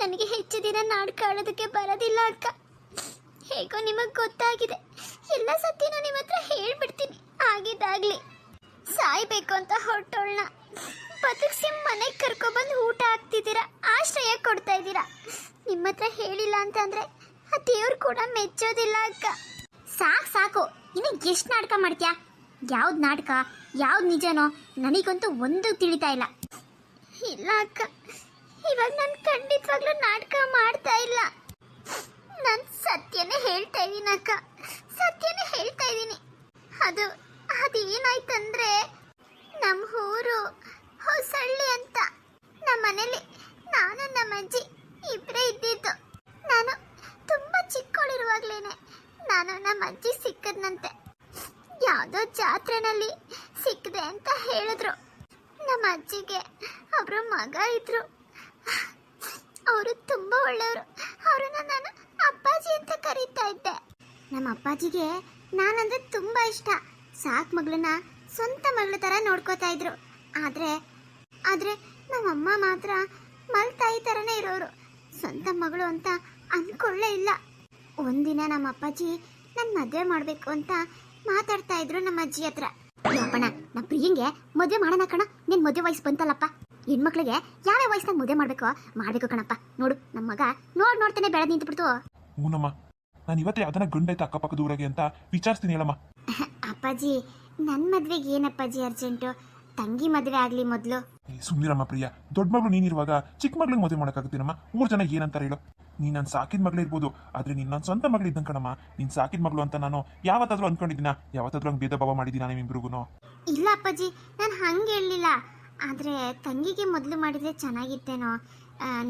ನನಗೆ ಹೆಚ್ಚು ದಿನ ನಾಟಕ ಕಾಣೋದಕ್ಕೆ ಬರೋದಿಲ್ಲ ಅಕ್ಕ. ಹೇಗೋ ನಿಮಗೆ ಗೊತ್ತಾಗಿದೆ. ಎಲ್ಲ ಸತ್ಯನೂ ನಿಮ್ಮ ಹತ್ರ ಹೇಳ್ಬಿಡ್ತೀನಿ. ಆಗಿದ್ದಾಗ್ಲಿ. ಸಾಯ್ಬೇಕು ಅಂತ ಹೊರಟೋಳ್ನ. ಬದುಕ್ಸಿ ಮನೆಗೆ ಕರ್ಕೊಬಂದು ಊಟ ಹಾಕ್ತಿದ್ದೀರಾ? ಆಶ್ರಯ ಕೊಡ್ತಾ ಇದ್ದೀರಾ? ನಿಮ್ಮ ಹತ್ರ ಹೇಳಿಲ್ಲ ಅಂತಂದ್ರೆ ಆ ದೇವ್ರು ಕೂಡ ಮೆಚ್ಚೋದಿಲ್ಲ ಅಕ್ಕ. ಸಾಕು ಸಾಕು. ಇನ್ನು ಎಷ್ಟು ನಾಟಕ ಮಾಡ್ತೀಯಾ? ಯಾವ್ದು ನಾಟಕ? ಯಾವ್ದು ನಿಜನೋ? ನನಗಂತೂ ಒಂದು ತಿಳಿತಾ ಇಲ್ಲ. ಇಲ್ಲ ಅಕ್ಕ. ಇವಾಗ ನಾನು ಖಂಡಿತವಾಗ್ಲೂ ನಾಟಕ ಮಾಡ್ತಾ ಇಲ್ಲ. ನಾನು ಸತ್ಯನೇ ಹೇಳ್ತಾ ಇದ್ದೀನಿ ಅಕ್ಕ. ಸತ್ಯನೇ ಹೇಳ್ತಾ ಇದ್ದೀನಿ. ಅದು ಅದು ಏನಾಯ್ತಂದ್ರೆ ನಮ್ಮ ಊರು ಹೊಸಳ್ಳಿ ಅಂತ. ನಮ್ಮ ಮನೇಲಿ ನಾನು ನಮ್ಮ ಅಜ್ಜಿ ಇಬ್ಬರೇ ಇದ್ದಿದ್ದು. ನಾನು ತುಂಬ ಚಿಕ್ಕವಳಿರುವಾಗ್ಲೇನೆ ನಾನು ನಮ್ಮ ಅಜ್ಜಿ ಸಿಕ್ಕದ್ನಂತೆ. ಯಾವುದೋ ಜಾತ್ರೆನಲ್ಲಿ ಸಿಕ್ಕದೆ ಅಂತ ಹೇಳಿದ್ರು. ನಮ್ಮ ಅಜ್ಜಿಗೆ ಅವರ ಮಗ ಇದ್ರು. ಅವರು ತುಂಬ ಒಳ್ಳೆಯವರು. ಅವರನ್ನ ನಾನು ಅಪ್ಪಾಜಿ ಅಂತ ಕರೀತಾ ಇದ್ದೆ. ನಮ್ಮ ಅಪ್ಪಾಜಿಗೆ ನಾನಂದ್ರೆ ತುಂಬ ಇಷ್ಟ. ಸಾಕು ಮಗಳನ್ನ ಸ್ವಂತ ಮಗಳ ಥರ ನೋಡ್ಕೋತಾ ಇದ್ರು. ಆದ್ರೆ ಆದ್ರೆ ನಮ್ಮಮ್ಮ ಮಾತ್ರ ಮಲ್ತಾಯಿ ಥರನೇ ಇರೋರು. ಸ್ವಂತ ಮಗಳು ಅಂತ ಅಂದ್ಕೊಳ್ಳೇ ಇಲ್ಲ. ಒಂದಿನ ನಮ್ಮ ಅಪ್ಪಾಜಿ ನನ್ನ ಮದುವೆ ಮಾಡಬೇಕು ಅಂತ ಮಾತಾಡ್ತಾ ಇದ್ರು ನಮ್ಮ ಅಜ್ಜಿ ಹತ್ರ. ಅಪ್ಪಣ್ಣ ನಮ್ಮ ಪ್ರಿಯಂಗೆ ಮದುವೆ ಮಾಡೋಣ ಕಣ. ನಿನ್ ಮದುವೆ ವಯಸ್ಸು ಬಂತಲ್ಲಪ್ಪ. ಹೆಣ್ಮಕ್ಳಿಗೆ ಯಾವ ವಯಸ್ಸಿನಾಗ ಮುದ್ದೆ ಮಾಡ್ಬೇಕು ಮಾಡ್ಬೇಕು ಕಣಪ್ಪ. ನೋಡು ನಮ್ಮ ಮಗ ನೋಡ್ ನೋಡ್ತಾನೆ ಬೆಳೆದ್ ನಿಂತು ಹೂನಮ್ಮ ನಾನು ಇವತ್ತೇ ಅದನ್ನ ಗಂಡೈತೆ ಅಕ್ಕಪಕ್ಕದ ಊರಾಗೆ ಅಂತ ವಿಚಾರಿಸ್ತೀನಿ ಹೇಳಮ್ಮ. ಅಪ್ಪಾಜಿ ನನ್ನ ಮದ್ವೆಗೆ ಏನಪ್ಪಾಜಿ ಅರ್ಜೆಂಟು ತಂಗಿ ಮದುವೆ ಆಗ್ಲಿ ಮೊದಲು. ಸುಂದಿರಮ್ಮ ಸುಮ್ನಿರಮ್ಮ ಪ್ರಿಯ. ದೊಡ್ಡ ಮಗಳು ನೀನಿರುವಾಗ ಚಿಕ್ಕ ಮಗಳಿಗೆ ಮದುವೆ ಮಾಡೋಕ್ಕಾಗುತ್ತೇನಮ್ಮ? ಮೂರು ಜನ ಏನಂತಾರೆ ಹೇಳು. ನೀನ್ ನನ್ನ ಸಾಕಿದ ಮಗಳು ಇರ್ಬೋದು ಆದ್ರೆ ನೀನ್ ನನ್ನ ಸ್ವಂತ ಮಗಳು ಇದ್ದಂಗೆ ಕಣಮ್ಮ. ನೀನ್ ಸಾಕಿದ ಮಗಳು ಅಂತ ನಾನು ಯಾವತ್ತಾದ್ರೂ ಅನ್ಕೊಂಡಿದ್ದೀನ? ಯಾವತ್ತಾದ್ರೂ ಹಂಗೆ ಭೇದ ಭಾವ ಮಾಡಿದ್ದೀನಿ ನಿಮ್ಮಿಬ್ರಿಗೂ ಇಲ್ಲ ಅಪ್ಪಾಜಿ ನಾನು ಹಂಗೆ ಹೇಳಲಿಲ್ಲ. ಆದರೆ ತಂಗಿಗೆ ಮೊದಲು ಮಾಡಿದರೆ ಚೆನ್ನಾಗಿತ್ತೇನೋ.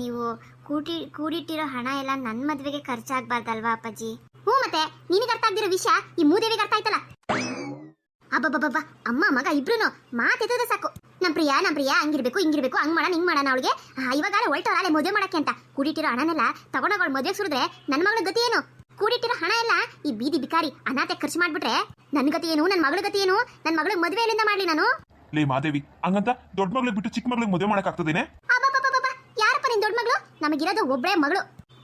ನೀವು ಕೂಟಿ, ಕೂಡಿಟ್ಟಿರೋ ಹಣ ಎಲ್ಲ ನನ್ನ ಮದುವೆಗೆ ಖರ್ಚಾಗಬಾರ್ದಲ್ವಾ ಅಪ್ಪಾಜಿ? ಹ್ಞೂ ಮತ್ತೆ, ನಿನಗೆ ಅರ್ಥ ಆಗಿರೋ ವಿಷಯ ಈ ಮೂದೇವಿಗೆ ಅರ್ಥ ಆಯ್ತಲ್ಲ? ಅಬ್ಬಬ್ಬಬ್ಬ ಅಮ್ಮ, ಮಗ ಇಬ್ರು ಮಾತೆತ್ತದ ಸಾಕು. ನಮ್ಮ ಪ್ರಿಯ ನಮ್ಮ ಪ್ರಿಯ, ಹಂಗಿರ್ಬೇಕು, ಹಿಂಗಿರ್ಬೇಕು, ಹಂಗೆ ಮಾಡೋಣ, ಹಿಂಗೆ ಮಾಡೋಣ ಅವಳಿಗೆ. ಇವಾಗ ಹೊಲ್ಟವಳೆ ಮದುವೆ ಮಾಡೋಕ್ಕೆ ಅಂತ. ಕೂಡಿಟ್ಟಿರೋ ಹಣನೆಲ್ಲ ತಗೊಂಡೋಗ ಮದುವೆ ಸುರಿದ್ರೆ ನನ್ನ ಮಗಳ ಗತಿ ಏನು? ಕೂಡಿಟ್ಟಿರೋ ಹಣ ಎಲ್ಲ ಈ ಬೀದಿ ಬಿಕಾರಿ ಅನಾಥೆ ಖರ್ಚು ಮಾಡ್ಬಿಟ್ರೆ ನನ್ನ ಗತಿ ಏನು? ನನ್ನ ಮಗಳ ಗತಿ ಏನು? ನನ್ನ ಮಗಳಿಗೆ ಮದುವೆ ಎಲ್ಲಿಂದ ಮಾಡ್ಲಿ ನಾನು? ಲೇ ಮಾದೇವಿ, ಹಂಗಂತ ದೊಡ್ಡ ಮಗಳಿಗೆ ಬಿಟ್ಟು ಚಿಕ್ಕ ಮಗಳಿಗೆ ಮದುವೆ ಮಾಡಕ್ ಆಗ್ತದೇನೆ ಯಾರಪ್ಪ ನಿನ್ ದೊಡ್ಡ ಮಗಳು? ನಮಗಿರೋದು ಒಬ್ಬಳೇ ಮಗಳು.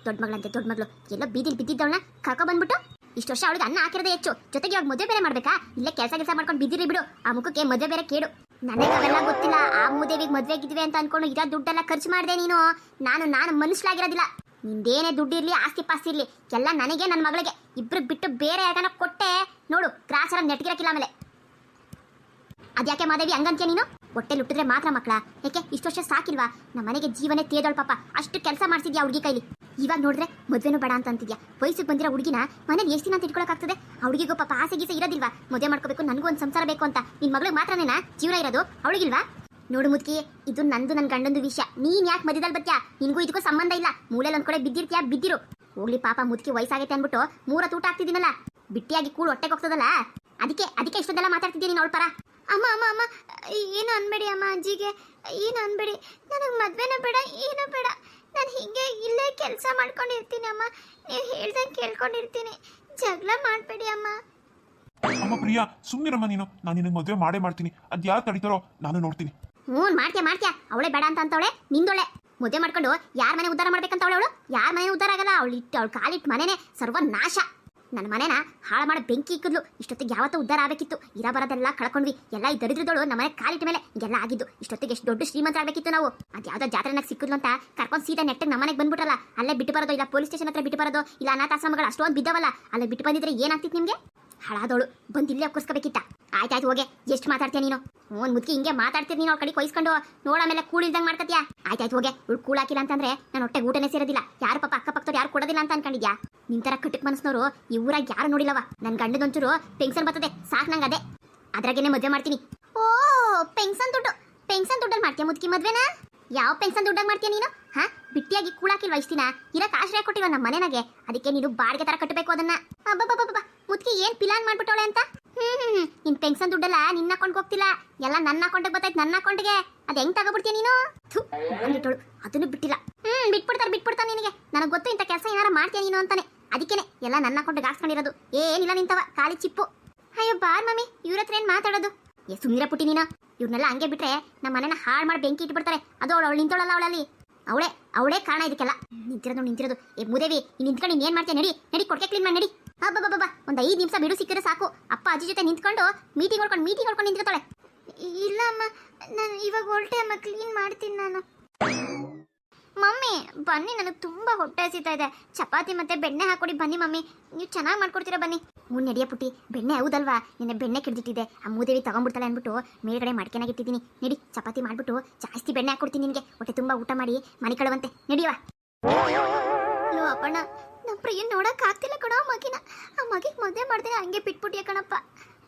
ದೊಡ್ಡ ಮಗಳಂತೆ ದೊಡ್ಡ ಮಗಳು. ಎಲ್ಲ ಬೀದಿಲಿ ಬಿದ್ದಿದ್ದವಳನ್ನ ಕರ್ಕೊ ಬಂದ್ಬಿಟ್ಟು ಇಷ್ಟು ವರ್ಷ ಅವಳಿಗೆ ಅನ್ನ ಹಾಕಿರೋದೇ ಹೆಚ್ಚು. ಜೊತೆಗೆ ಇವಾಗ ಮದುವೆ ಬೇರೆ ಮಾಡ್ಬೇಕಾ? ಇಲ್ಲೇ ಕೆಲಸ ಕೆಲಸ ಮಾಡ್ಕೊಂಡು ಬಿದ್ದಿರಿ ಬಿಡು. ಆ ಮುಖಕ್ಕೆ ಮದುವೆ ಬೇರೆ ಕೇಡು. ನನಗೆ ಅವೆಲ್ಲ ಗೊತ್ತಿಲ್ಲ. ಆ ಮೂದೇವಿಗೆ ಮದುವೆ ಆಗಿದ್ವಿ ಅಂತ ಅನ್ಕೊಂಡು ಇರೋ ದುಡ್ಡೆಲ್ಲ ಖರ್ಚು ಮಾಡಿದೆ ನೀನು. ನಾನು ನಾನು ಮನುಷ್ಯಲಾಗಿರೋದಿಲ್ಲ ನಿಂದೇನೇ ದುಡ್ಡು ಇರ್ಲಿ ಆಸ್ತಿ ಪಾಸ್ತಿ ಇರ್ಲಿ. ಎಲ್ಲ ನನಗೆ ನನ್ನ ಮಗಳಿಗೆ. ಇಬ್ರು ಬಿಟ್ಟು ಬೇರೆ ಯಾಕನ ಕೊಟ್ಟೆ. ನೋಡು ಗ್ರಾಸರ ನೆಟ್ಗಿರಕ್ಕಿಲ್ಲ ಆಮೇಲೆ. ಅದ್ಯಾಕೆ ಮಾದೇವಿ ಹಂಗಂತೀಯ ನೀನು? ಹೊಟ್ಟೆ ಹುಟ್ಟಿದ್ರೆ ಮಾತ್ರ ಮಕ್ಕಳ. ಯಾಕೆ ಇಷ್ಟು ವರ್ಷ ಸಾಕಿಲ್ವಾ? ನಮ್ಮ ಮನೆಗೆ ಜೀವನೇ ತೇದೋಳ್ ಪಾಪ. ಅಷ್ಟು ಕೆಲಸ ಮಾಡ್ತಿದ್ಯಾ ಹುಡುಗಿ ಕೈಲಿ? ಇವಾಗ ನೋಡಿದ್ರೆ ಮದುವೆನೂ ಬೇಡ ಅಂತ ಅಂತಿದ್ಯಾ. ವಯಸ್ಸಿಗೆ ಬಂದಿರೋ ಹುಡುಗಿನ ಮನೇಲಿ ಎಷ್ಟು ದಿನ ಅಂತ ಆ ಹುಡುಗಿಗೂ ಪಾಪ ಆಸೆ ಗೀಸೆ ಇರೋದಿಲ್ವಾ? ಮದುವೆ ಮಾಡ್ಕೋಬೇಕು, ನನಗೂ ಒಂದು ಸಂಸಾರ ಬೇಕು ಅಂತ. ನಿನ್ನ ಮಗಳಿಗೆ ಮಾತ್ರನೇನಾ? ಜೀವನ ಇರೋದು? ಅವಳಿಗಿಲ್ವಾ? ನೋಡು ಮುದ್ಕಿ, ಇದು ನಂದು ನನ್ನ ಗಂಡಂದು ವಿಷಯ. ನೀನ್ ಯಾಕೆ ಮಧ್ಯದಲ್ಲಿ ಬತ್ಯಾ ನಿನಗೂ ಇದಕ್ಕೂ ಸಂಬಂಧ ಇಲ್ಲ. ಮೂಲೆಯಲ್ಲಿ ಒಂದು ಕಡೆ ಬಿದ್ದಿರ್ತೀಯಾ? ಬಿದ್ದಿರು. ಹೋಗ್ಲಿ ಪಾಪ ಮುದ್ಕಿ, ವಯಸ್ಸಾಗೈತೆ ಅಂದ್ಬಿಟ್ಟು ಮೂರ ತೂಟ ಆಗ್ತಿದ್ದೀನಲ್ಲ ಬಿಟ್ಟಿಯಾಗಿ ಕೂಳು ಹೊಟ್ಟೆಗೆ ಹೋಗ್ತದಲ್ಲ? ಅದಕ್ಕೆ ಅದಕ್ಕೆ ಇಷ್ಟೊಂದೆಲ್ಲ ಮಾತಾಡ್ತಿದ್ದೀನಿ ಅವಳ ಪರ? ಅಮ್ಮ ಅಮ್ಮ ಅಮ್ಮ ಏನು ಅನ್ಬೇಡಿ ಅಮ್ಮ ಅಜ್ಜಿಗೆ ಏನು ಅನ್ಬೇಡಿ. ನನಗೆ ಮದ್ವೆನೇ ಬೇಡ ಏನು ಬೇಡ. ನಾನು ಹಿಂಗೆ ಇಲ್ಲೇ ಕೆಲಸ ಮಾಡ್ಕೊಂಡಿರ್ತೀನಿ ಅಮ್ಮ. ನೀವು ಹೇಳ್ದಂಗೆ ಕೇಳ್ಕೊಂಡಿರ್ತೀನಿ. ಜಗಳ ಮಾಡಬೇಡಿ ಅಮ್ಮ. ಅಮ್ಮ ಪ್ರಿಯಾ ಸುಮ್ಮನಿರಮ್ಮ ನೀನು. ನಾನು ನಿನಗೆ ಮದುವೆ ಮಾಡೇ ಮಾಡ್ತೀನಿ. ಅದು ಯಾರು ತಡಿತಾರೋ ನಾನು ನೋಡ್ತೀನಿ. ಹ್ಞೂ ಮಾಡ್ತೀಯ ಮಾಡ್ತೀಯ. ಅವಳೆ ಬೇಡ ಅಂತ ಅಂತವಳೆ ನಿಂದೊಳೆ. ಮದುವೆ ಮಾಡ್ಕೊಂಡು ಯಾರ ಮನೆ ಉದ್ಧಾರ ಮಾಡ್ಬೇಕಂತ ಅವಳು? ಯಾರ ಮನೆ ಉದ್ಧಾರ ಆಗಲ್ಲ? ಅವಳು ಇಟ್ಟು ಅವಳು ಕಾಲಿಟ್ಟು ಮನೆನೇ ಸರ್ವನಾಶ. ನನ್ನ ಮನೆನ ಹಾಳು ಮಾಡಿ, ಬೆಂಕಿ ಇಕ್ಕಿದ್ಲು. ಇಷ್ಟೊತ್ತಿಗೆ ಯಾವತ್ತೂ ಉದ್ದಾರ ಆಗಬೇಕಿತ್ತು. ಇರ ಬರೋದೆಲ್ಲ ಕಳ್ಕೊಂಡ್ವಿ. ಎಲ್ಲ ಈ ದರಿದ್ರದಳು ನಮ್ಮ ಮನೆ ಕಾಲಿಟ್ಟ ಮೇಲೆ ಎಲ್ಲ ಆಗಿದ್ದು. ಇಷ್ಟೊತ್ತಿಗೆ ಎಷ್ಟು ದೊಡ್ಡ ಶ್ರೀಮಂತ ಆಗಬೇಕಿತ್ತು ನಾವು. ಅದು ಯಾವುದೋ ಜಾತ್ರೆನಾಗ ಸಿಕ್ಕಿದ್ಲು ಅಂತ ಕರ್ಕೊಂಡು ಸೀದಾ ನೆಟ್ಟಿಗೆ ನಮ್ಮ ಮನೆಗೆ ಬಂದ್ಬಿಟ್ರಲ್ಲ. ಅಲ್ಲೇ ಬಿಟ್ಟು ಬರೋದು ಇಲ್ಲ ಪೊಲೀಸ್ ಸ್ಟೇಷನ್ ಹತ್ರ ಬಿಟ್ಟು ಬರೋದು ಇಲ್ಲ ಅನಾಥಾಶ್ರಮಗಳು ಅಷ್ಟೊಂದು ಬಿದ್ದವಲ್ಲ. ಅಲ್ಲೇ ಬಿಟ್ಟು ಬಂದಿದ್ರೆ ಏನಾಗ್ತಿತ್ತು ನಿಮಗೆ? ಹಾಳಾದವಳು ಬಂದು ಇಲ್ಲೇ ಒಕ್ಕರ್ಸ್ಕೋಬೇಕಿತ್ತ ಆಯ್ತಾಯ್ತು ಹೋಗೆ. ಎಷ್ಟು ಮಾತಾಡ್ತೀಯ ನೀನು? ಒಂದ್ ಮುದ್ಕಿ ಹಿಂಗೆ ಮಾತಾಡ್ತೀರಿ ನೀನು ಅವ್ರ ಕಡೆ ಕೊಯ್ಸ್ಕೊಂಡು. ನೋಡಾಮೇಲೆ ಕೂಳಿಲ್ದಂಗೆ ಮಾಡ್ಕತ್ಯಾ? ಆಯ್ತಾಯ್ತು ಹೋಗೆ. ಇವ್ಳು ಕೂಳಾಕಿಲ್ಲ ಅಂತಂದ್ರೆ ನಾನು ಹೊಟ್ಟೆ ಊಟನೇ ಸೇರೋದಿಲ್ಲ. ಯಾರು ಪಾಪ ಅಕ್ಕಪಕ್ಕದವ್ರು ಯಾರು ಕೊಡೋದಿಲ್ಲ ಅಂತ ಅನ್ಕೊಂಡಿದ್ಯಾ? ನಿನ್ ತರ ಕಟ್ಟಕ್ ಮನಸ್ನವರು ಈ ಊರಾಗ ಯಾರು ನೋಡಿಲ್ಲವ. ನನ್ನ ಗಂಡದೊಂಚೂರು ಪೆನ್ಷನ್ ಬರ್ತದೆ. ಸಾಕ್ ನಂಗೆ ಅದೇ. ಅದ್ರಾಗೇನೆ ಮದುವೆ ಮಾಡ್ತೀನಿ. ಓ, ಪೆನ್ಷನ್ ದುಡ್ಡು. ಪೆನ್ಷನ್ ದುಡ್ಡಲ್ಲಿ ಮಾಡ್ತೀಯ ಮುದ್ಕಿ ಮದ್ವೆನಾ? ಯಾವ ಪೆನ್ಷನ್ ದುಡ್ಡಾಗ ಮಾಡ್ತೀಯ ನೀನು? ಹಾ? ಬಿಟ್ಟಿಯಾಗಿ ಕೂಳಾಕಿಲ್ವ ಇಷ್ಟಿನ? ಇರಕ್ಕೆ ಇರಕ್ ಆಶ್ರಯ ಕೊಟ್ಟಿಲ್ವ ನಮ್ಮ ಮನೆನಾಗೆ. ಅದಕ್ಕೆ ನೀನು ಬಾಡಿಗೆ ತರ ಕಟ್ಟಬೇಕು ಅದನ್ನ. ಮುದ್ಕಿ ಏನ್ ಪಿಲಾನ್ ಮಾಡ್ಬಿಟ್ಟವಳೆ ಅಂತ? ಹ್ಮ್ ಹ್ಮ್. ನಿನ್ ಪೆನ್ಷನ್ ದುಡ್ಡೆಲ್ಲ ನಿನ್ನ ಅಕೌಂಟ್ ಹೋಗ್ತಿಲ್ಲ. ಎಲ್ಲ ನನ್ನ ಅಕೌಂಟಿಗೆ ಬರ್ತೈತೆ ನನ್ನ ಅಕೌಂಟ್ಗೆ. ಅದ್ ಹೆಂಗ್ ತಗೋಬಿಡ್ತೀಯ ನೀನು? ಥು, ಅದನ್ನು ಬಿಟ್ಟಿಲ್ಲ. ಹ್ಮ್ ಬಿಟ್ಬಿಡ್ತಾರೆ ಬಿಟ್ಬಿಡ್ತಾನೆ ನಿನಗೆ. ನನಗೆ ಗೊತ್ತು ಇಂಥ ಕೆಲಸ ಏನಾರ ಮಾಡ್ತೀಯ ನೀನು ಅಂತಾನೆ. ಅದಕ್ಕೇನೆ ಎಲ್ಲ ನನ್ನ ಅಕೌಂಟ್ಗೆ ಹಾಕ್ಸ್ಕೊಂಡಿರೋದು ಏನಿಲ್ಲ ನಿಂತವ ಖಾಲಿ ಚಿಪ್ಪು. ಅಯ್ಯೋ ಬಾರ್ ಮಮ್ಮಿ ಇವ್ರ ಹತ್ರ ಏನ್ ಮಾತಾಡೋದು? ಏ ಸುಮ್ಮನೆ ಪುಟ್ಟಿ ನೀನು. ಇವ್ರನ್ನೆಲ್ಲ ಹಂಗೆ ಬಿಟ್ರೆ ನಮ್ಮ ಮನೇನ ಹಾಳು ಮಾಡಿ ಬೆಂಕಿ ಇಟ್ಬಿಡ್ತಾರೆ. ಅದು ಅವಳು ಅವಳು ನಿಂತೋಳಲ್ಲ ಅವಳಲ್ಲಿ. ಅವಳೇ ಅವಳೇ ಕಾರಣ ಇದಕ್ಕೆಲ್ಲ. ನಿಂತಿರೋದು ನಿಂತಿರೋದು. ಏ ಮುದೇವಿ ನಿಂತ್ಕೊಂಡು ನೀನು ಏನ್ ಮಾಡ್ತೀಯ? ನಡಿ ನಡಿ ಕೊಡ್ಕೆ ಕ್ಲೀನ್ ಮಾಡಿ ನಡಿ. ಬಾಬಾ ಒಂದ್ ಐದು ನಿಮಿಷ ಬಿಡು, ಸಿಕ್ಕಿದ್ರೆ ಸಾಕು. ಅಪ್ಪ, ಅಜ್ಜಿ ಜೊತೆ ನಿಂತ್ಕೊಂಡು ಮೀಟಿಂಗ್ ಹೊಡ್ಕೊಂಡು ಮೀಟಿಂಗ್ ಹೊಡ್ಕೊಂಡು ನಿಂತ್ಕೊತಾಳೆ ಇಲ್ಲ, ಅಮ್ಮ. ನಾನು ಇವಾಗ ಹೊರಟೆ, ಅಮ್ಮ. ಕ್ಲೀನ್ ಮಾಡ್ತೀನಿ ನಾನು. ಮಮ್ಮಿ, ಬನ್ನಿ, ನನಗೆ ತುಂಬಾ ಹೊಟ್ಟೆ ಹಸಿತಾ ಇದೆ. ಚಪಾತಿ ಮತ್ತೆ ಬೆಣ್ಣೆ ಹಾಕೊಡಿ, ಬನ್ನಿ, ಮಮ್ಮಿ. ನೀವು ಚೆನ್ನಾಗಿ ಮಾಡ್ಕೊಡ್ತೀರಾ, ಬನ್ನಿ. ಹ್ಞೂ ನಡಿಯ ಪುಟ್ಟಿ. ಬೆಣ್ಣೆ ಹೌದಲ್ವಾ? ನಿನ್ನ ಬೆಣ್ಣೆ ಕಿಡ್ದಿಟ್ಟಿದೆ ಆ ಮೂದೇವಿ ತಗೊಂಡ್ಬಿಡ್ತಾಳೆ ಅಂದ್ಬಿಟ್ಟು ಮೇಲ್ಗಡೆ ಮಾಡ್ಕೆನಾಗಿಟ್ಟಿದ್ದೀನಿ ನಡಿ, ಚಪಾತಿ ಮಾಡಿಬಿಟ್ಟು ಜಾಸ್ತಿ ಬೆಣ್ಣೆ ಹಾಕೊಡ್ತೀನಿ ನಿನಗೆ. ಹೊಟ್ಟೆ ತುಂಬಾ ಊಟ ಮಾಡಿ, ಮನೆ ಕಳುವಂತೆ. ನಡಿಯವಾ ಅಪ್ಪಣ್ಣ. ನಮ್ಮ ಪ್ರಿಯನ್ ನೋಡಕ್ ಆಗ್ತಿಲ್ಲ ಕಣೋ ಆ ಮಗಿನ. ಆ ಮಗಿಗೆ ಮದುವೆ ಮಾಡ್ದೆ ಹಂಗೆ ಬಿಟ್ಬಿಟ್ಟಿಯ ಕಣಪ್ಪ.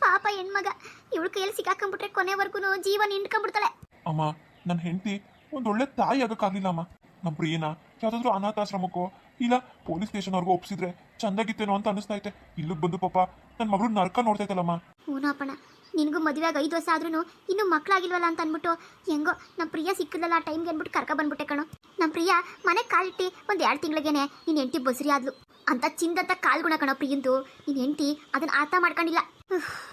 ಪಾಪ ಹೆಣ್ಮಗ. ಇವಳು ಕೈಯಲ್ಲಿ ಸಿಕ್ಕಾಕೊಂಡ್ಬಿಟ್ರೆ ಕೊನೆವರೆಗೂ ಜೀವ ಹಿಂಡ್ಕೊಂಡ್ಬಿಡ್ತಾಳೆ ಅಮ್ಮ ನನ್ನ ಹೆಂಡತಿ ಒಂದೊಳ್ಳೆ ಒಳ್ಳೆ ತಾಯಿ ಆಗಕ್ಕಾಗಲಿಲ್ಲ ಅಮ್ಮ. ನಮ್ಮ ಪ್ರಿಯನ ಯಾವ್ದಾದ್ರು ಅನಾಥಾಶ್ರಮಕ್ಕೋ? ಇಲ್ಲ ಪೊಲೀಸ್ ಸ್ಟೇಷನ್ ಸ್ಟೇಷನ್ವರೆಗೂ ಒಪ್ಸಿದ್ರೆ ಚಂದಾಗಿತ್ತೇನೋ ಅಂತ ಅನಿಸ್ತಾ ಐತೆ ಇಲ್ಲಿಗೆ ಬಂದು ಪಾಪ ನನ್ನ ಮಗಳು ನರ್ಕ ನೋಡ್ತೈತಲ್ಲಮ್ಮ ಹೂನಪ್ಪಣ ನಿನಗೂ ಮದುವೆಯಾಗ ಐದು ವರ್ಷ ಆದ್ರೂ ಇನ್ನೂ ಮಕ್ಕಳಾಗಿಲ್ವಲ್ಲ ಅಂತ ಅಂದ್ಬಿಟ್ಟು ಹೆಂಗೋ ನಮ್ಮ ಪ್ರಿಯ ಸಿಕ್ಕಿದಲ್ಲ ಆ ಟೈಮ್ಗೆ ಅಂದ್ಬಿಟ್ಟು ಕರ್ಕ ಬಂದ್ಬಿಟ್ಟೆ ಕಣೋ. ನಮ್ಮ ಪ್ರಿಯ ಮನೆ ಕಾಲಿಟ್ಟಿ ಒಂದು ಎರಡು ತಿಂಗಳಿಗೇನೆ ನಿನ್ನ ಹೆಂಡತಿ ಬಸ್ರಿ ಆದ್ಲು. ಅಂತ ಚಿಂದಂತ ಕಾಲ್ಗುಣ ಕಣೋ ಪ್ರಿಯಂದು. ನಿನ್ನ ಹೆಂಡತಿ ಅದನ್ನು ಅರ್ಥ ಮಾಡ್ಕೊಂಡಿಲ್ಲ.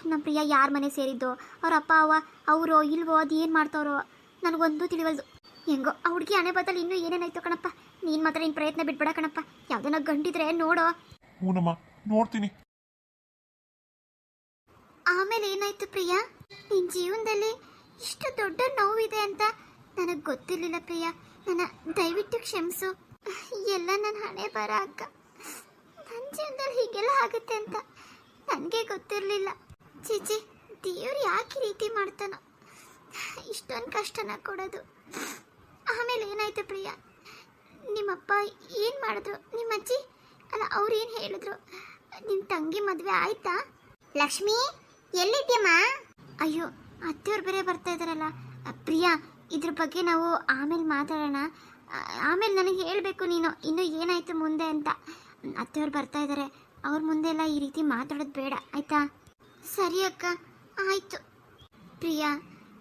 ನಮ್ಮ ಪ್ರಿಯ ಯಾರ ಮನೆ ಸೇರಿದ್ದು? ಅವ್ರ ಅಪ್ಪ ಅವ್ವ ಅವರೋ ಇಲ್ವೋ ಅದು ಏನು ಮಾಡ್ತಾರೋ ನನಗೊಂದು ತಿಳಿವಲ್ದು. ಹೆಂಗೋ ಆ ಹುಡುಗಿ ಹಣೆ ಬದಲು ಇನ್ನೂ ಏನೇನಾಯ್ತು ಕಣಪ್ಪ. ನೀನು ಮಾತ್ರ ನಿನ್ನ ಪ್ರಯತ್ನ ಬಿಟ್ಬೇಡ ಕಣಪ್ಪ. ಯಾವ್ದನ್ನ ಗಂಡಿದ್ರೆ ನೋಡೋ. ನೋಡ್ತೀನಿ. ಆಮೇಲೆ ಏನಾಯ್ತು ಪ್ರಿಯಾ? ನಿನ್ನ ಜೀವನದಲ್ಲಿ ಇಷ್ಟು ದೊಡ್ಡ ನೋವಿದೆ ಅಂತ ನನಗೆ ಗೊತ್ತಿರಲಿಲ್ಲ ಪ್ರಿಯಾ. ನನ್ನ ದಯವಿಟ್ಟು ಕ್ಷಮಿಸು. ಎಲ್ಲ ನನ್ನ ಹಣೆ ಬರ ಅಕ್ಕ. ನನ್ನ ಜೀವನದಲ್ಲಿ ಹೀಗೆಲ್ಲ ಆಗುತ್ತೆ ಅಂತ ನನಗೆ ಗೊತ್ತಿರಲಿಲ್ಲ. ಚೀಚಿ ದೇವ್ರು ಯಾಕೆ ರೀತಿ ಮಾಡ್ತಾನೋ? ಇಷ್ಟೊಂದು ಕಷ್ಟನ ಕೊಡೋದು. ಆಮೇಲೆ ಏನಾಯ್ತು ಪ್ರಿಯ? ನಿಮ್ಮಪ್ಪ ಏನು ಮಾಡಿದ್ರು? ನಿಮ್ಮ ಅಜ್ಜಿ ಅಲ್ಲ, ಅವ್ರು ಏನು ಹೇಳಿದ್ರು? ನಿಮ್ಮ ತಂಗಿ ಮದುವೆ ಆಯ್ತಾ? ಲಕ್ಷ್ಮಿ, ಎಲ್ಲಿದ್ಯಮ್ಮ? ಅಯ್ಯೋ, ಅತ್ತೆಯವ್ರು ಬೇರೆ ಬರ್ತಾ ಇದಾರಲ್ಲ. ಪ್ರಿಯಾ ಇದ್ರ ಬಗ್ಗೆ ನಾವು ಆಮೇಲೆ ಮಾತಾಡೋಣ. ಆಮೇಲೆ ನನಗೆ ಹೇಳಬೇಕು ನೀನು. ಇನ್ನೂ ಏನಾಯಿತು ಮುಂದೆ ಅಂತ. ಅತ್ತೆಯವ್ರು ಬರ್ತಾ ಇದ್ದಾರೆ ಅವ್ರ ಮುಂದೆ ಎಲ್ಲ ಈ ರೀತಿ ಮಾತಾಡೋದು ಬೇಡ, ಆಯಿತಾ? ಸರಿ ಅಕ್ಕ, ಆಯಿತು. ಪ್ರಿಯಾ,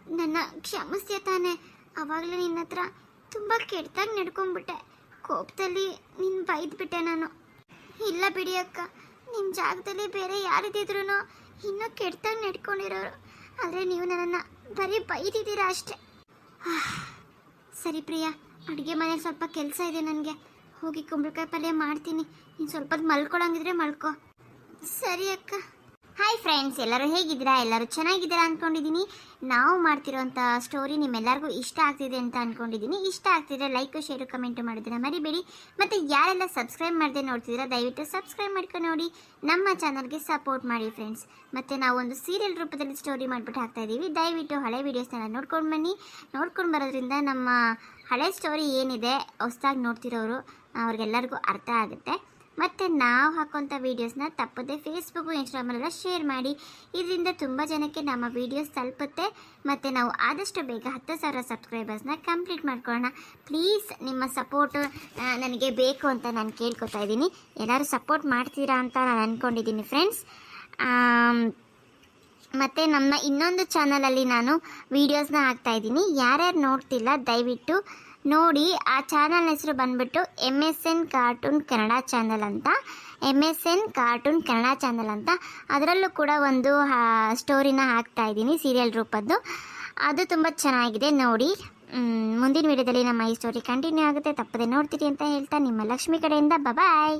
ನನ್ನ ಕ್ಷಮಿಸ್ತೀಯ ತಾನೆ. ಅವಾಗಲೇ ನಿನ್ನ ಹತ್ರ ತುಂಬ ಕೆಟ್ಟದಾಗಿ ನಡ್ಕೊಂಡ್ಬಿಟ್ಟೆ ಕೋಪದಲ್ಲಿ ನಿನ್ನ ಬೈದ್ಬಿಟ್ಟೆ ನಾನು. ಇಲ್ಲ ಬಿಡಿ ಅಕ್ಕ ನಿಮ್ಮ ಜಾಗದಲ್ಲಿ ಬೇರೆ ಯಾರಿದ್ದಿದ್ರು ಇನ್ನೂ ಕೆಟ್ಟದಾಗಿ ನಡ್ಕೊಂಡಿರೋರು. ಆದರೆ ನೀವು ನನ್ನನ್ನು ಬರೀ ಬೈದಿದ್ದೀರಾ ಅಷ್ಟೆ. ಸರಿ ಪ್ರಿಯಾ, ಅಡುಗೆ ಮನೆ ಸ್ವಲ್ಪ ಕೆಲಸ ಇದೆ ನನಗೆ. ಹೋಗಿ ಕುಂಬಳಕಾಯಿ ಪಲ್ಯ ಮಾಡ್ತೀನಿ. ನೀನು ಸ್ವಲ್ಪ ಮಲ್ಕೊಳಂಗಿದ್ರೆ ಮಲ್ಕೋ. ಸರಿ ಅಕ್ಕ. ಹಾಯ್ ಫ್ರೆಂಡ್ಸ್ ಎಲ್ಲರೂ ಹೇಗಿದ್ದೀರಾ? ಎಲ್ಲರೂ ಚೆನ್ನಾಗಿದ್ದೀರಾ ಅಂದ್ಕೊಂಡಿದ್ದೀನಿ ನಾವು ಮಾಡ್ತಿರೋಂಥ ಸ್ಟೋರಿ ನಿಮ್ಮೆಲ್ಲರಿಗೂ ಇಷ್ಟ ಆಗ್ತಿದೆ ಅಂತ ಅಂದ್ಕೊಂಡಿದ್ದೀನಿ ಇಷ್ಟ ಆಗ್ತಿದ್ರೆ ಲೈಕ್ ಶೇರು ಕಮೆಂಟ್ ಮಾಡಿದ್ರೆ ಮರಿಬೇಡಿ. ಮತ್ತು ಯಾರೆಲ್ಲ ಸಬ್ಸ್ಕ್ರೈಬ್ ಮಾಡದೆ ನೋಡ್ತಿದ್ದೀರಾ, ದಯವಿಟ್ಟು ಸಬ್ಸ್ಕ್ರೈಬ್ ಮಾಡ್ಕೊಂಡು ನೋಡಿ. ನಮ್ಮ ಚಾನಲ್ಗೆ ಸಪೋರ್ಟ್ ಮಾಡಿ ಫ್ರೆಂಡ್ಸ್ ಮತ್ತು ನಾವು ಒಂದು ಸೀರಿಯಲ್ ರೂಪದಲ್ಲಿ ಸ್ಟೋರಿ ಮಾಡಿಬಿಟ್ಟು ಹಾಕ್ತಾಯಿದ್ದೀವಿ ದಯವಿಟ್ಟು ಹಳೆ ವೀಡಿಯೋಸ್ನೆಲ್ಲ ನೋಡ್ಕೊಂಡು ಬನ್ನಿ. ನೋಡ್ಕೊಂಡು ಬರೋದ್ರಿಂದ ನಮ್ಮ ಹಳೆ ಸ್ಟೋರಿ ಏನಿದೆ, ಹೊಸ್ದಾಗಿ ನೋಡ್ತಿರೋರು, ಅವ್ರಿಗೆಲ್ಲರಿಗೂ ಅರ್ಥ ಆಗುತ್ತೆ. ಮತ್ತು ನಾವು ಹಾಕೋಂಥ ವೀಡಿಯೋಸ್ನ ತಪ್ಪದೆ ಫೇಸ್ಬುಕ್ಕು ಇನ್ಸ್ಟಾಗ್ರಾಮಲ್ಲೆಲ್ಲ ಶೇರ್ ಮಾಡಿ. ಇದರಿಂದ ತುಂಬ ಜನಕ್ಕೆ ನಮ್ಮ ವೀಡಿಯೋಸ್ ತಲುಪುತ್ತೆ. ಮತ್ತು ನಾವು ಆದಷ್ಟು ಬೇಗ ಹತ್ತು ಸಾವಿರ ಸಬ್ಸ್ಕ್ರೈಬರ್ಸ್ನ ಕಂಪ್ಲೀಟ್ ಮಾಡ್ಕೊಳ್ಳೋಣ. ಪ್ಲೀಸ್ ನಿಮ್ಮ ಸಪೋರ್ಟು ನನಗೆ ಬೇಕು ಅಂತ ನಾನು ಕೇಳ್ಕೊತಾ ಇದ್ದೀನಿ. ಎಲ್ಲರೂ ಸಪೋರ್ಟ್ ಮಾಡ್ತೀರಾ ಅಂತ ನಾನು ಅಂದ್ಕೊಂಡಿದ್ದೀನಿ ಫ್ರೆಂಡ್ಸ್ ಮತ್ತು ನಮ್ಮ ಇನ್ನೊಂದು ಚಾನಲಲ್ಲಿ ನಾನು ವೀಡಿಯೋಸ್ನ ಹಾಕ್ತಾ ಇದ್ದೀನಿ. ಯಾರ್ಯಾರು ನೋಡ್ತಿಲ್ಲ, ದಯವಿಟ್ಟು ನೋಡಿ, ಆ ಚಾನಲ್ ಹೆಸರು ಬಂದ್ಬಿಟ್ಟು M S N cartoon Kannada channel ಅಂತ. M S N cartoon Kannada channel ಅಂತ. ಅದರಲ್ಲೂ ಕೂಡ ಒಂದು ಸ್ಟೋರಿನ ಹಾಕ್ತಾ ಇದ್ದೀನಿ ಸೀರಿಯಲ್ ರೂಪದ್ದು. ಅದು ತುಂಬ ಚೆನ್ನಾಗಿದೆ ನೋಡಿ. ಮುಂದಿನ ವಿಡಿಯೋದಲ್ಲಿ ನಮ್ಮ ಈ ಸ್ಟೋರಿ ಕಂಟಿನ್ಯೂ ಆಗುತ್ತೆ. ತಪ್ಪದೆ ನೋಡ್ತೀರಿ ಅಂತ ಹೇಳ್ತಾ ನಿಮ್ಮ ಲಕ್ಷ್ಮಿ ಕಡೆಯಿಂದ. ಬಾಯ್